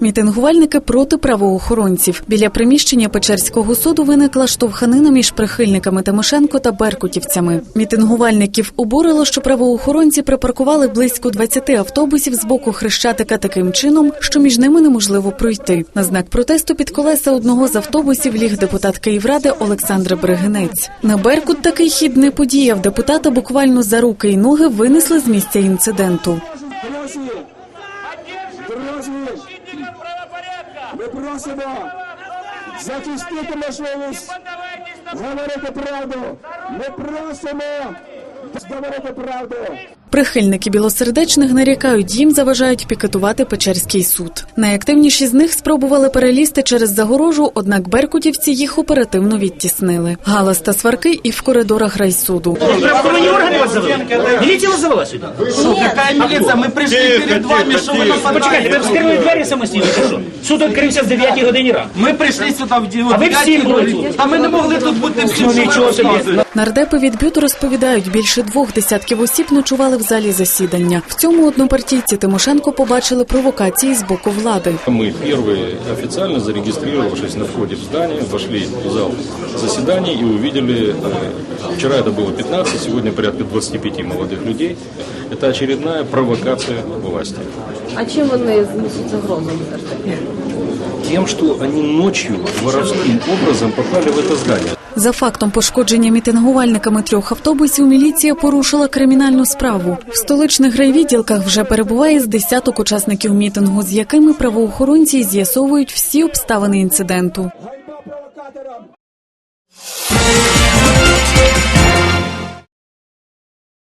Мітингувальники проти правоохоронців. Біля приміщення Печерського суду виникла штовханина між прихильниками Тимошенко та беркутівцями. Мітингувальників обурило, що правоохоронці припаркували близько 20 автобусів з боку хрещатика таким чином, що між ними неможливо пройти. На знак протесту під колеса одного з автобусів ліг депутат Київради Олександр Бригинець. На Беркут такий хід не подіяв. Депутата буквально за руки й ноги винесли з місця інциденту. Друзі, ми просимо захистити можливість говорити правду. Ми просимо говорити правду. Прихильники білосердечних нарікають, їм заважають пікетувати Печерський суд. Найактивніші з них спробували перелізти через загорожу, однак беркутівці їх оперативно відтіснили. Галас та сварки і в коридорах райсуду. Правоохоронні органи вас завели? Міліція вас завела сюди? Какая милиция? Мы пришли перед вами, что вы Почекайте, ви вскрили двері самостійно, що? Суд відкрився з 9 годині ранку. Ми прийшли сюди в А ви всі були годині. тут. Та ми не могли тут бути всі. Ну, що ви нічого собі. Нардепи від бюту розповідають, більше двох десятків осіб ночували в залі засідання. В цьому однопартійці Тимошенко побачили провокації з боку влади. Мы первые официально зарегистрировавшись на входе в здание, вошли в зал заседаний и увидели, э, вчера это было 15, сегодня порядка 25 молодых людей. Это очередная провокация власти. А чим вони несуть загрозу все ж таки? Тем, что они ночью воровским образом попали в это здание. За фактом пошкодження мітингувальниками трьох автобусів міліція порушила кримінальну справу. В столичних райвідділках вже перебуває з десяток учасників мітингу, з якими правоохоронці з'ясовують всі обставини інциденту.